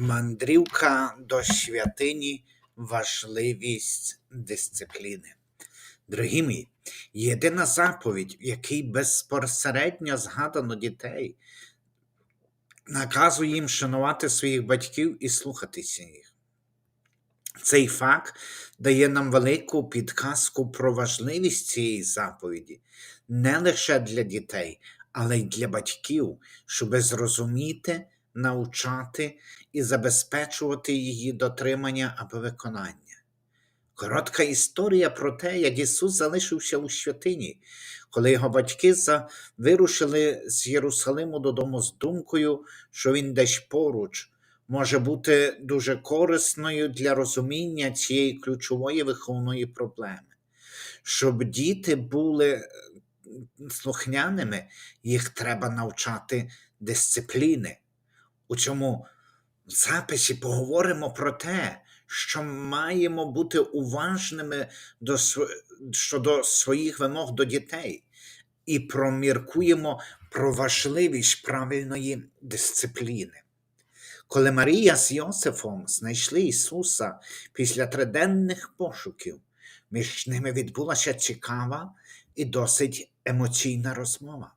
Мандрівка до святині важливість дисципліни. Дорогі мої, єдина заповідь, в якій безпосередньо згадано дітей, наказує їм шанувати своїх батьків і слухатися їх. Цей факт дає нам велику підказку про важливість цієї заповіді не лише для дітей, але й для батьків, щоб зрозуміти, навчати і забезпечувати її дотримання або виконання. Коротка історія про те, як Ісус залишився у святині, коли його батьки вирушили з Єрусалиму додому з думкою, що він десь поруч, може бути дуже корисною для розуміння цієї ключової виховної проблеми. Щоб діти були е, слухняними, їх треба навчати дисципліни. У цьому записі поговоримо про те, що маємо бути уважними до, щодо своїх вимог до дітей, і проміркуємо про важливість правильної дисципліни. Коли Марія з Йосифом знайшли Ісуса після триденних пошуків, між ними відбулася цікава і досить емоційна розмова.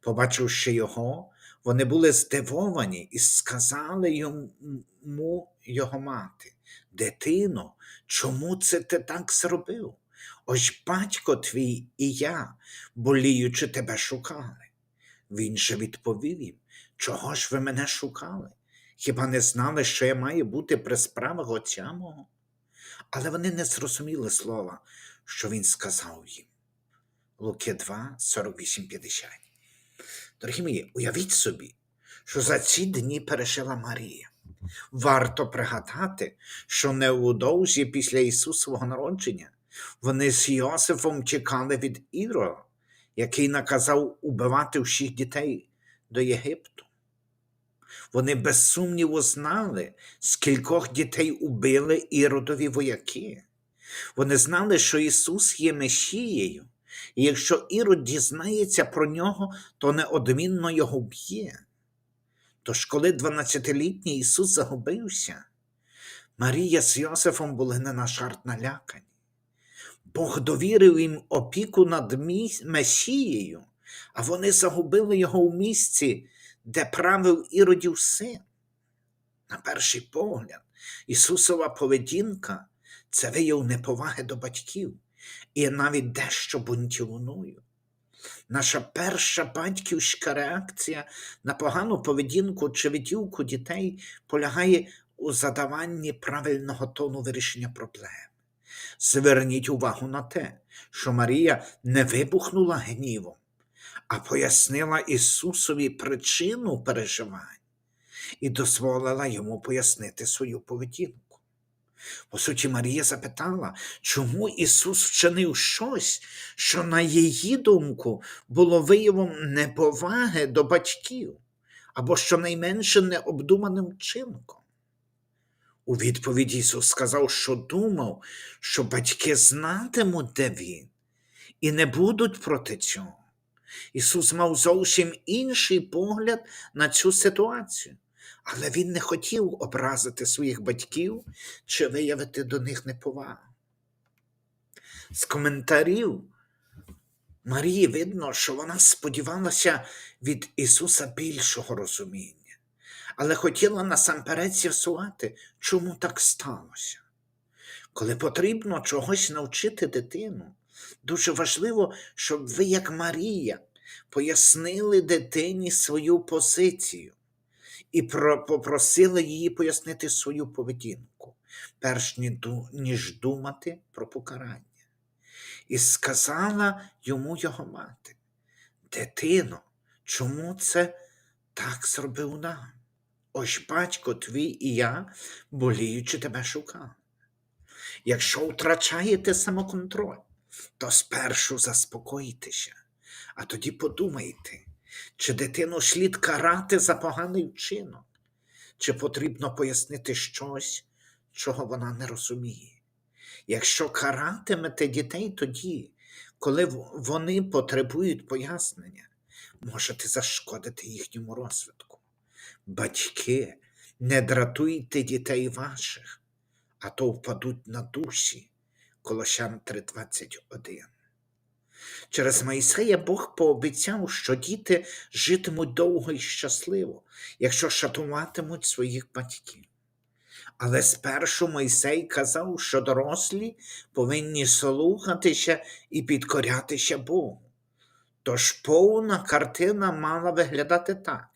Побачивши його, вони були здивовані і сказали йому його мати: Дитино, чому це ти так зробив? Ось батько твій і я, боліючи тебе шукали. Він же відповів їм, чого ж ви мене шукали? Хіба не знали, що я маю бути при справах отця мого? Але вони не зрозуміли слова, що він сказав їм. Луки 2, 48, 50. Дорогі мої, уявіть собі, що за ці дні пережила Марія. Варто пригадати, що невдовзі після Ісусового народження вони з Йосифом чекали від Іро, який наказав убивати всіх дітей до Єгипту. Вони без сумніву знали, скількох дітей убили іродові вояки. Вони знали, що Ісус є Месією, і якщо Ірод дізнається про нього, то неодмінно його вб'є. Тож, коли 12-літній Ісус загубився, Марія з Йосифом були не на жарт налякані. Бог довірив їм опіку над Месією, а вони загубили його у місці, де правив іродів син. На перший погляд, Ісусова поведінка це вияв неповаги до батьків і навіть дещо бунтівною. Наша перша батьківська реакція на погану поведінку чи відділку дітей полягає у задаванні правильного тону вирішення проблем. Зверніть увагу на те, що Марія не вибухнула гнівом, а пояснила Ісусові причину переживань і дозволила йому пояснити свою поведінку. По суті, Марія запитала, чому Ісус вчинив щось, що, на її думку, було виявом неповаги до батьків або щонайменше необдуманим вчинком. У відповіді Ісус сказав, що думав, що батьки знатимуть, де Він, і не будуть проти цього. Ісус мав зовсім інший погляд на цю ситуацію, але Він не хотів образити своїх батьків чи виявити до них неповагу. З коментарів Марії видно, що вона сподівалася від Ісуса більшого розуміння, але хотіла насамперед з'ясувати, чому так сталося. Коли потрібно чогось навчити дитину, дуже важливо, щоб ви, як Марія, пояснили дитині свою позицію і про- попросили її пояснити свою поведінку, перш ніж думати про покарання. І сказала йому його мати: Дитино, чому це так зробив нам? Ось батько твій і я, боліючи тебе шукали. Якщо втрачаєте самоконтроль, то спершу заспокойтеся, а тоді подумайте, чи дитину слід карати за поганий вчинок, чи потрібно пояснити щось, чого вона не розуміє. Якщо каратимете дітей тоді, коли вони потребують пояснення, можете зашкодити їхньому розвитку. Батьки Не дратуйте дітей ваших, а то впадуть на душі. Колощан 3.21. Через Моїсея Бог пообіцяв, що діти житимуть довго і щасливо, якщо шатуватимуть своїх батьків. Але спершу Мойсей казав, що дорослі повинні слухатися і підкорятися Богу. Тож повна картина мала виглядати так: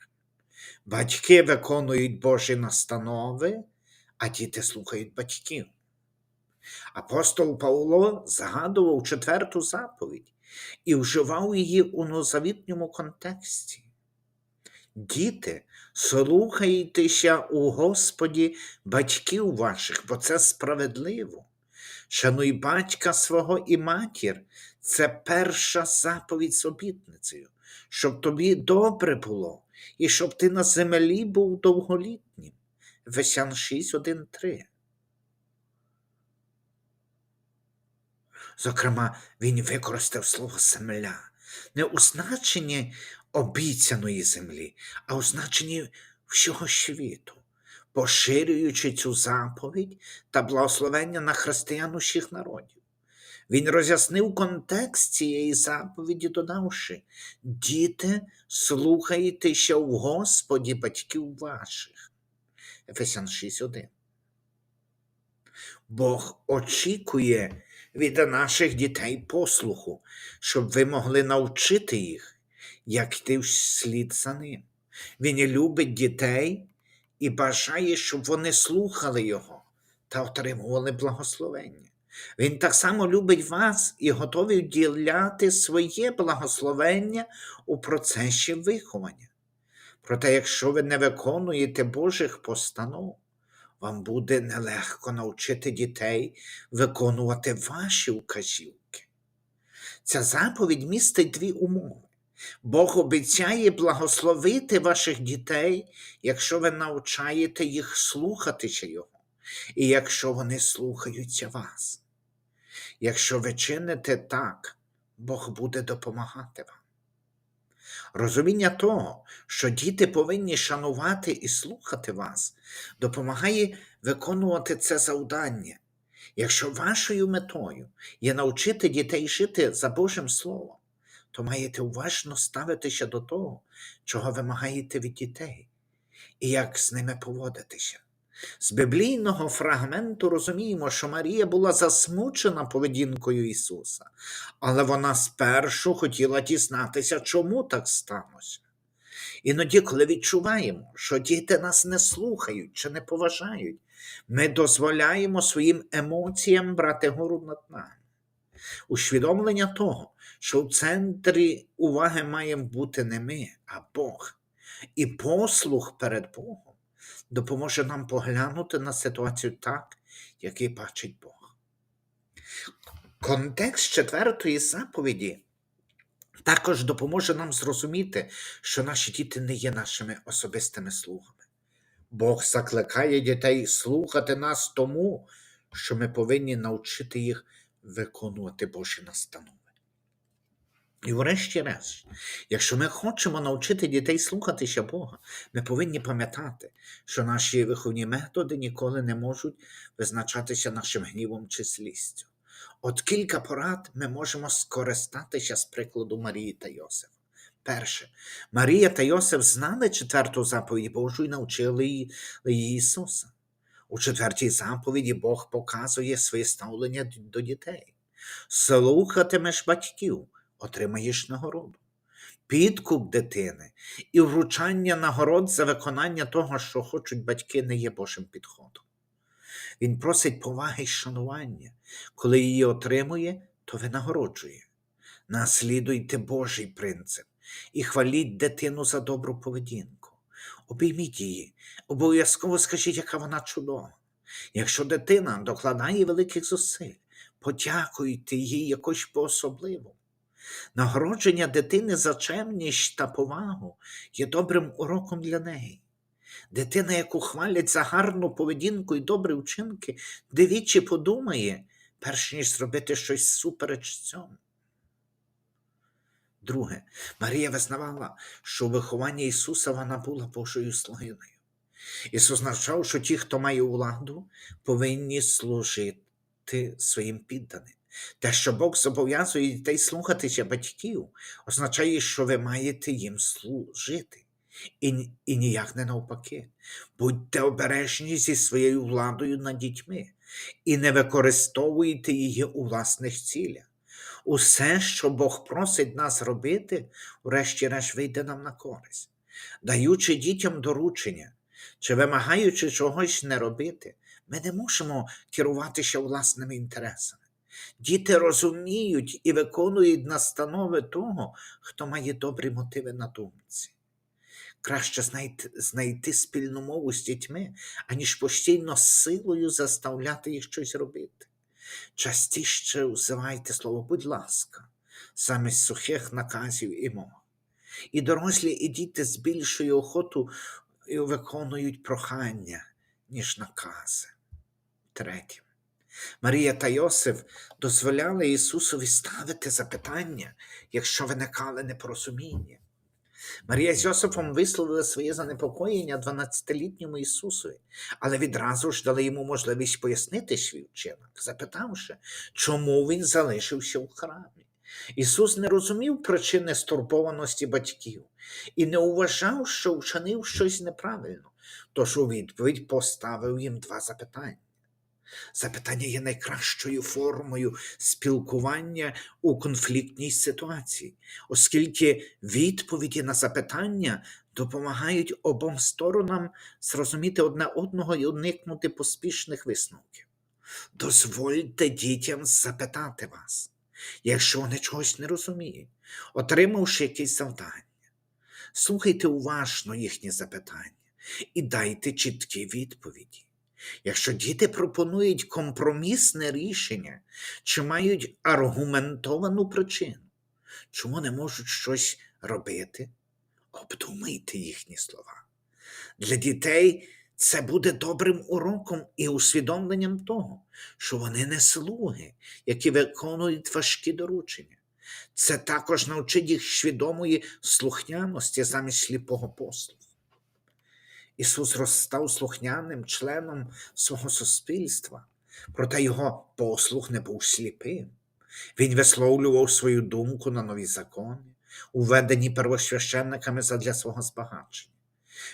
батьки виконують Божі настанови, а діти слухають батьків. Апостол Павло згадував четверту заповідь і вживав її у новозавітньому контексті. Діти, слухайтеся у Господі батьків ваших, бо це справедливо. Шануй батька свого і матір це перша заповідь з обітницею, щоб тобі добре було, і щоб ти на землі був довголітнім. Весян 6, 1, 3. Зокрема, він використав слово земля не у значенні обіцяної землі, а у значенні всього світу, поширюючи цю заповідь та благословення на християн усіх народів. Він роз'яснив контекст цієї заповіді, додавши: Діти, слухайтеся в Господі батьків ваших. Ефесян 6.1. Бог очікує від наших дітей послуху, щоб ви могли навчити їх, як йти вслід за ним. Він любить дітей і бажає, щоб вони слухали Його та отримували благословення. Він так само любить вас і готовий вділяти своє благословення у процесі виховання. Проте, якщо ви не виконуєте Божих постанов, вам буде нелегко навчити дітей виконувати ваші указівки. Ця заповідь містить дві умови. Бог обіцяє благословити ваших дітей, якщо ви навчаєте їх слухатися Його, і якщо вони слухаються вас. Якщо ви чините так, Бог буде допомагати вам. Розуміння того, що діти повинні шанувати і слухати вас, допомагає виконувати це завдання. Якщо вашою метою є навчити дітей жити за Божим Словом, то маєте уважно ставитися до того, чого вимагаєте від дітей, і як з ними поводитися. З біблійного фрагменту розуміємо, що Марія була засмучена поведінкою Ісуса, але вона спершу хотіла дізнатися, чому так сталося. Іноді, коли відчуваємо, що діти нас не слухають чи не поважають, ми дозволяємо своїм емоціям брати гору над нами. Усвідомлення того, що в центрі уваги маємо бути не ми, а Бог, і послух перед Богом допоможе нам поглянути на ситуацію так, як її бачить Бог. Контекст четвертої заповіді також допоможе нам зрозуміти, що наші діти не є нашими особистими слугами. Бог закликає дітей слухати нас тому, що ми повинні навчити їх виконувати Божі настанови. І врешті-решт, якщо ми хочемо навчити дітей слухатися Бога, ми повинні пам'ятати, що наші виховні методи ніколи не можуть визначатися нашим гнівом чи злістю. От кілька порад ми можемо скористатися з прикладу Марії та Йосифа. Перше, Марія та Йосиф знали четверту заповідь Божу і навчили її її Ісуса. У четвертій заповіді Бог показує своє ставлення до дітей. Слухатимеш батьків отримаєш нагороду. Підкуп дитини і вручання нагород за виконання того, що хочуть батьки, не є Божим підходом. Він просить поваги й шанування. Коли її отримує, то винагороджує. Наслідуйте Божий принцип і хваліть дитину за добру поведінку. Обійміть її, обов'язково скажіть, яка вона чудова. Якщо дитина докладає великих зусиль, подякуйте їй якось по-особливому. Нагородження дитини за чемність та повагу є добрим уроком для неї. Дитина, яку хвалять за гарну поведінку і добрі вчинки, двічі подумає, перш ніж зробити щось супереч цьому. Друге, Марія визнавала, що у вихованні Ісуса вона була Божою слугиною. Ісус навчав, що ті, хто має владу, повинні служити своїм підданим. Те, що Бог зобов'язує дітей слухатися батьків, означає, що ви маєте їм служити. І, і ніяк не навпаки. Будьте обережні зі своєю владою над дітьми і не використовуйте її у власних цілях. Усе, що Бог просить нас робити, врешті-решт вийде нам на користь. Даючи дітям доручення чи вимагаючи чогось не робити, ми не мусимо керуватися власними інтересами. Діти розуміють і виконують настанови того, хто має добрі мотиви на думці. Краще знайти, спільну мову з дітьми, аніж постійно силою заставляти їх щось робити. Частіше взивайте слово, будь ласка, замість сухих наказів і мов. І дорослі, і діти з більшою охотою виконують прохання, ніж накази. Третє. Марія та Йосиф дозволяли Ісусові ставити запитання, якщо виникали непорозуміння. Марія з Йосифом висловили своє занепокоєння 12-літньому Ісусові, але відразу ж дали йому можливість пояснити свій вчинок, запитавши, чому він залишився в храмі. Ісус не розумів причини стурбованості батьків і не вважав, що вчинив щось неправильно, тож у відповідь поставив їм два запитання. Запитання є найкращою формою спілкування у конфліктній ситуації, оскільки відповіді на запитання допомагають обом сторонам зрозуміти одне одного і уникнути поспішних висновків. Дозвольте дітям запитати вас, якщо вони чогось не розуміють, отримавши якесь завдання. Слухайте уважно їхні запитання і дайте чіткі відповіді. Якщо діти пропонують компромісне рішення чи мають аргументовану причину, чому не можуть щось робити, обдумайте їхні слова. Для дітей це буде добрим уроком і усвідомленням того, що вони не слуги, які виконують важкі доручення. Це також навчить їх свідомої слухняності замість сліпого послуху. Ісус розстав слухняним членом свого суспільства, проте його послух не був сліпим. Він висловлював свою думку на нові закони, уведені первосвященниками задля свого збагачення.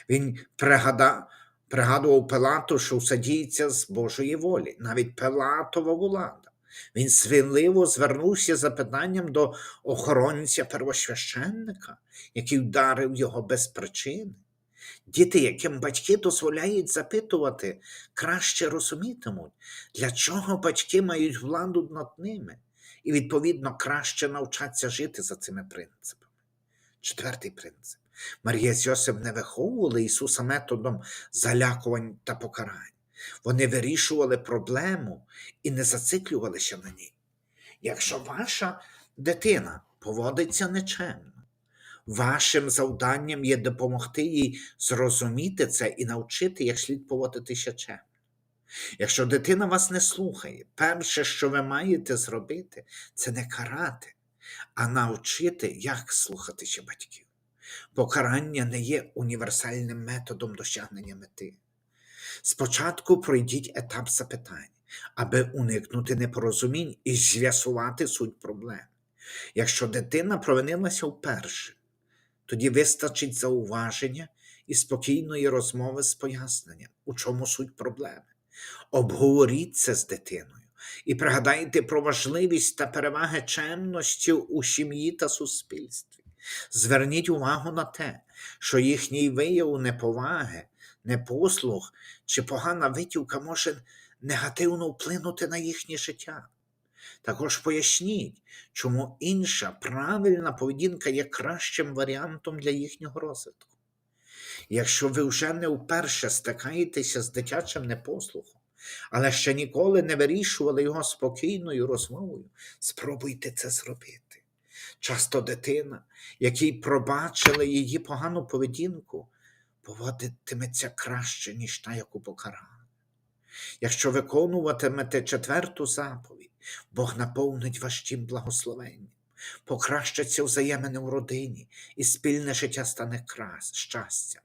Він пригада, пригадував Пилату, що все діється з Божої волі, навіть Пилатова влада. Він свинливо звернувся за питанням до охоронця первосвященника, який вдарив його без причини. Діти, яким батьки дозволяють запитувати, краще розумітимуть, для чого батьки мають владу над ними, і, відповідно, краще навчаться жити за цими принципами. Четвертий принцип. Марія з Йосип не виховували Ісуса методом залякувань та покарань. Вони вирішували проблему і не зациклювалися на ній. Якщо ваша дитина поводиться нечемно, Вашим завданням є допомогти їй зрозуміти це і навчити, як слід поводитися чемно. Якщо дитина вас не слухає, перше, що ви маєте зробити, це не карати, а навчити, як слухатися батьків. Покарання не є універсальним методом досягнення мети. Спочатку пройдіть етап запитань, аби уникнути непорозумінь і з'ясувати суть проблеми. Якщо дитина провинилася вперше, тоді вистачить зауваження і спокійної розмови з поясненням, у чому суть проблеми. Обговоріть це з дитиною і пригадайте про важливість та переваги чемності у сім'ї та суспільстві. Зверніть увагу на те, що їхній вияв неповаги, непослух чи погана витівка може негативно вплинути на їхнє життя. Також поясніть, чому інша правильна поведінка є кращим варіантом для їхнього розвитку. Якщо ви вже не вперше стикаєтеся з дитячим непослухом, але ще ніколи не вирішували його спокійною розмовою, спробуйте це зробити. Часто дитина, якій пробачили її погану поведінку, поводитиметься краще, ніж та, яку покарали. Якщо виконуватимете четверту заповідь, Бог наповнить вас тим благословенням, покращаться взаємини в родині, і спільне життя стане крас, щастям.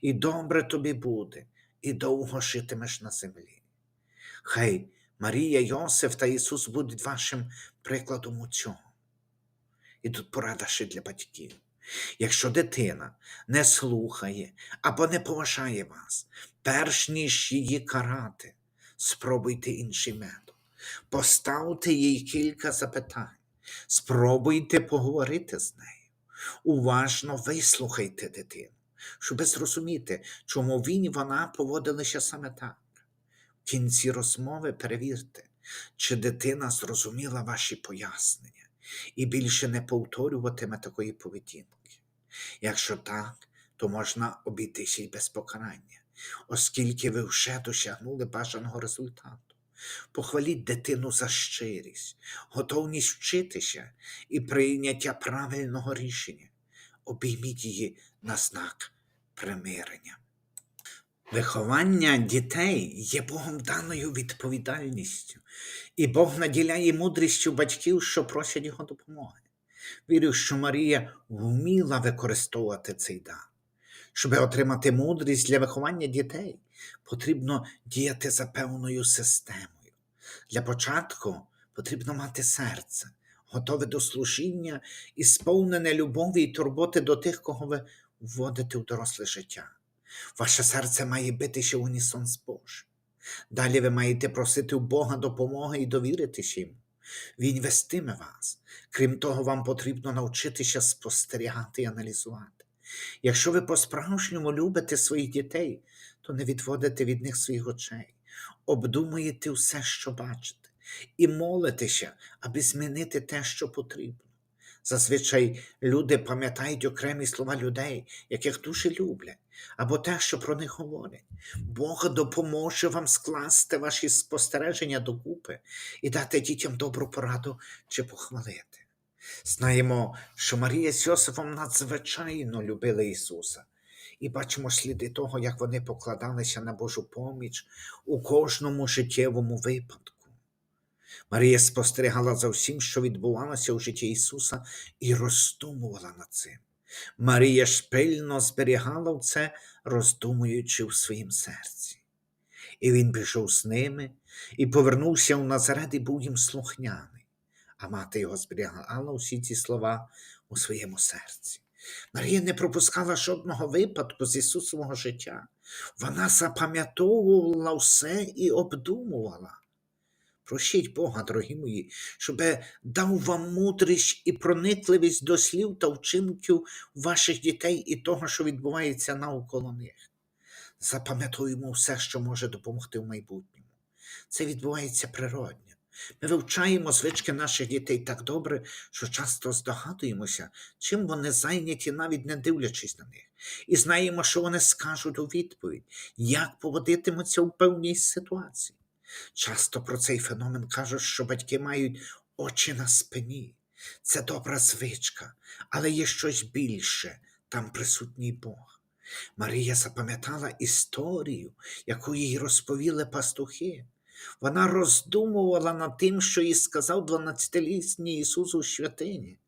і добре тобі буде, і довго житимеш на землі. Хай Марія, Йосиф та Ісус будуть вашим прикладом у цьому. І тут порада ще для батьків. Якщо дитина не слухає або не поважає вас, перш ніж її карати, спробуйте інший метод. Поставте їй кілька запитань, спробуйте поговорити з нею. Уважно вислухайте дитину, щоб зрозуміти, чому він і вона поводилися саме так. В кінці розмови перевірте, чи дитина зрозуміла ваші пояснення і більше не повторюватиме такої поведінки. Якщо так, то можна обійтися й без покарання, оскільки ви вже досягнули бажаного результату. Похваліть дитину за щирість, готовність вчитися і прийняття правильного рішення. Обійміть її на знак примирення. Виховання дітей є Богом даною відповідальністю, і Бог наділяє мудрістю батьків, що просять його допомоги. Вірю, що Марія вміла використовувати цей дар. Щоб отримати мудрість для виховання дітей, потрібно діяти за певною системою. Для початку потрібно мати серце, готове до служіння і сповнене любові і турботи до тих, кого ви вводите у доросле життя. Ваше серце має битися в унісон з Божим. Далі ви маєте просити у Бога допомоги і довіритись йому. Він вестиме вас. Крім того, вам потрібно навчитися спостерігати і аналізувати. Якщо ви по-справжньому любите своїх дітей, то не відводите від них своїх очей, обдумуєте все, що бачите, і молитеся, аби змінити те, що потрібно. Зазвичай люди пам'ятають окремі слова людей, яких дуже люблять, або те, що про них говорять. Бог допоможе вам скласти ваші спостереження докупи і дати дітям добру пораду чи похвалити. Знаємо, що Марія з Йосифом надзвичайно любили Ісуса, і бачимо сліди того, як вони покладалися на Божу поміч у кожному життєвому випадку. Марія спостерігала за всім, що відбувалося у житті Ісуса, і роздумувала над цим. Марія ж пильно зберігала це, роздумуючи в своїм серці. І він пішов з ними і повернувся у Назарет і був їм слухняний, а мати його зберігала усі ці слова у своєму серці. Марія не пропускала жодного випадку з Ісусового життя. Вона запам'ятовувала все і обдумувала. Просіть Бога, дорогі мої, щоб дав вам мудрість і проникливість до слів та вчинків ваших дітей і того, що відбувається навколо них. Запам'ятуємо все, що може допомогти в майбутньому. Це відбувається природньо. Ми вивчаємо звички наших дітей так добре, що часто здогадуємося, чим вони зайняті, навіть не дивлячись на них, і знаємо, що вони скажуть у відповідь, як поводитимуться у певній ситуації. Часто про цей феномен кажуть, що батьки мають очі на спині. Це добра звичка, але є щось більше, там присутній Бог. Марія запам'ятала історію, яку їй розповіли пастухи. Вона роздумувала над тим, що їй сказав 12-літній Ісус у святині.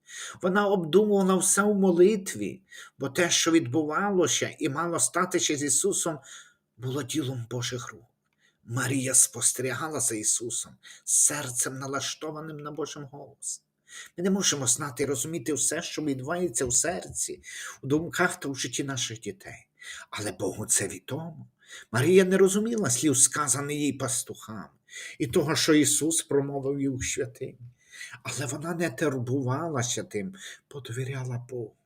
Вона обдумувала все в молитві, бо те, що відбувалося і мало статися з Ісусом, було ділом Божих рук. Марія спостерігала за Ісусом, серцем налаштованим на Божим голос. Ми не можемо знати і розуміти все, що відбувається у серці, у думках та у житті наших дітей. Але Богу це відомо. Марія не розуміла слів, сказаних їй пастухами, і того, що Ісус промовив їй у святині. Але вона не турбувалася тим, подовіряла Богу.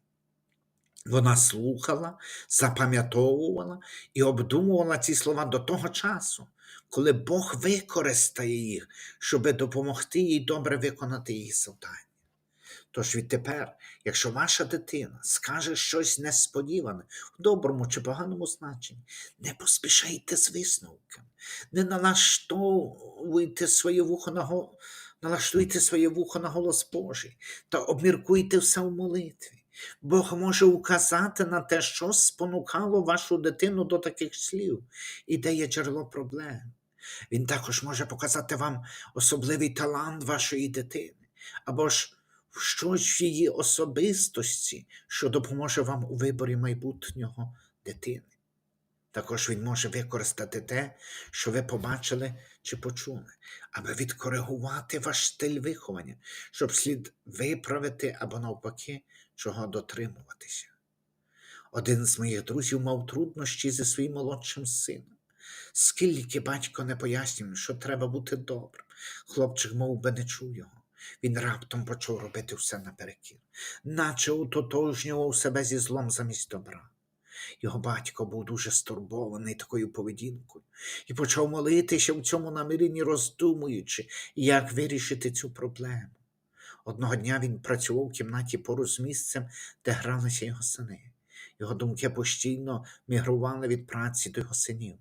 Вона слухала, запам'ятовувала і обдумувала ці слова до того часу, коли Бог використає їх, щоб допомогти їй добре виконати її завдання. Тож відтепер, якщо ваша дитина скаже щось несподіване, в доброму чи поганому значенні, не поспішайте з висновком, не налаштовуйте своє вухо на го... налаштуйте своє вухо на голос Божий та обміркуйте все в молитві. Бог може указати на те, що спонукало вашу дитину до таких слів і де є джерело проблем. Він також може показати вам особливий талант вашої дитини, або ж щось в її особистості, що допоможе вам у виборі майбутнього дитини. Також він може використати те, що ви побачили чи почули, аби відкоригувати ваш стиль виховання, щоб слід виправити або навпаки, чого дотримуватися. Один з моїх друзів мав труднощі зі своїм молодшим сином. Скільки батько не пояснював, що треба бути добрим, хлопчик мов би не чув його. Він раптом почав робити все наперекір, наче утотожнював себе зі злом замість добра. Його батько був дуже стурбований такою поведінкою і почав молитися в цьому наміренні, роздумуючи, як вирішити цю проблему. Одного дня він працював в кімнаті поруч з місцем, де гралися його сини. Його думки постійно мігрували від праці до його синів.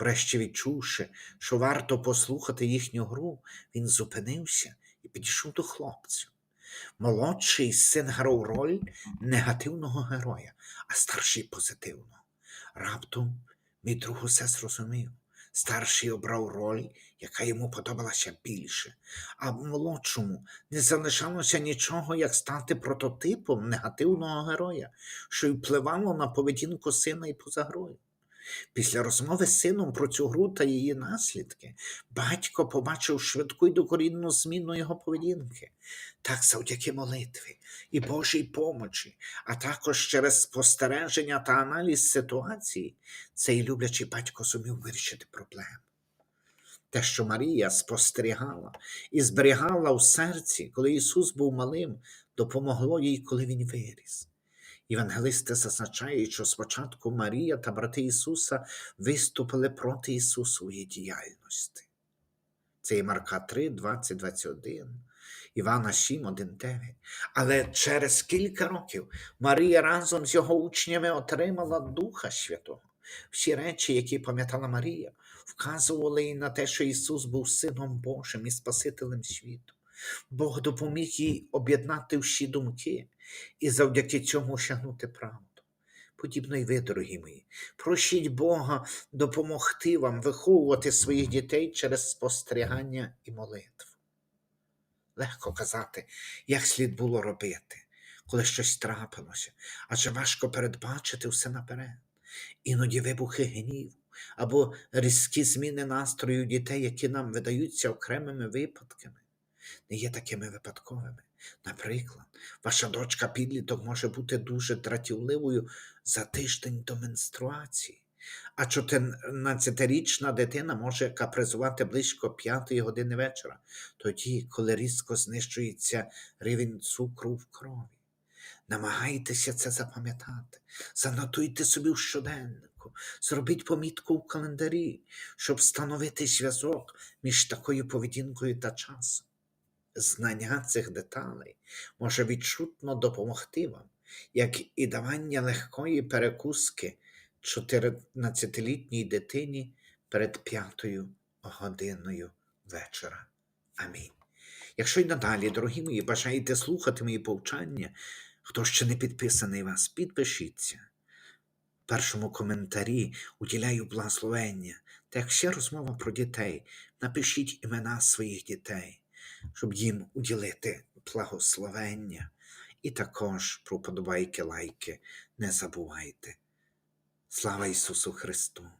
Врешті, відчувши, що варто послухати їхню гру, він зупинився і підійшов до хлопців. Молодший син грав роль негативного героя, а старший позитивного. Раптом мій друг усе зрозумів. Старший обрав роль, яка йому подобалася більше, а молодшому не залишалося нічого, як стати прототипом негативного героя, що й впливало на поведінку сина і поза грою. Після розмови з сином про цю гру та її наслідки, батько побачив швидку й докорінну зміну його поведінки. Так завдяки молитві і Божій помочі, а також через спостереження та аналіз ситуації, цей люблячий батько зумів вирішити проблему. Те, що Марія спостерігала і зберігала у серці, коли Ісус був малим, допомогло їй, коли Він виріс. Євангелисти зазначають, що спочатку Марія та брати Ісуса виступили проти Ісусової діяльності. Це є Марка 3, 20, 21, Івана 7, 1, 9. Але через кілька років Марія разом з його учнями отримала Духа Святого. Всі речі, які пам'ятала Марія, вказували їй на те, що Ісус був Сином Божим і Спасителем світу. Бог допоміг їй об'єднати всі думки і завдяки цьому осягнути правду. Подібно й ви, дорогі мої, просіть Бога допомогти вам виховувати своїх дітей через спостерігання і молитву. Легко казати, як слід було робити, коли щось трапилося, адже важко передбачити все наперед. Іноді вибухи гніву або різкі зміни настрою дітей, які нам видаються окремими випадками, не є такими випадковими. Наприклад, ваша дочка підліток може бути дуже дратівливою за тиждень до менструації, а 14-річна дитина може капризувати близько 5 години вечора, тоді, коли різко знищується рівень цукру в крові. Намагайтеся це запам'ятати, занотуйте собі в щоденнику, зробіть помітку в календарі, щоб встановити зв'язок між такою поведінкою та часом. Знання цих деталей може відчутно допомогти вам, як і давання легкої перекуски 14-літній дитині перед п'ятою годиною вечора. Амінь. Якщо й надалі, дорогі мої, бажаєте слухати мої повчання, хто ще не підписаний вас, підпишіться. В першому коментарі уділяю благословення. Та як ще розмова про дітей, напишіть імена своїх дітей, щоб їм уділити благословення. І також про подобайки, лайки не забувайте. Слава Ісусу Христу!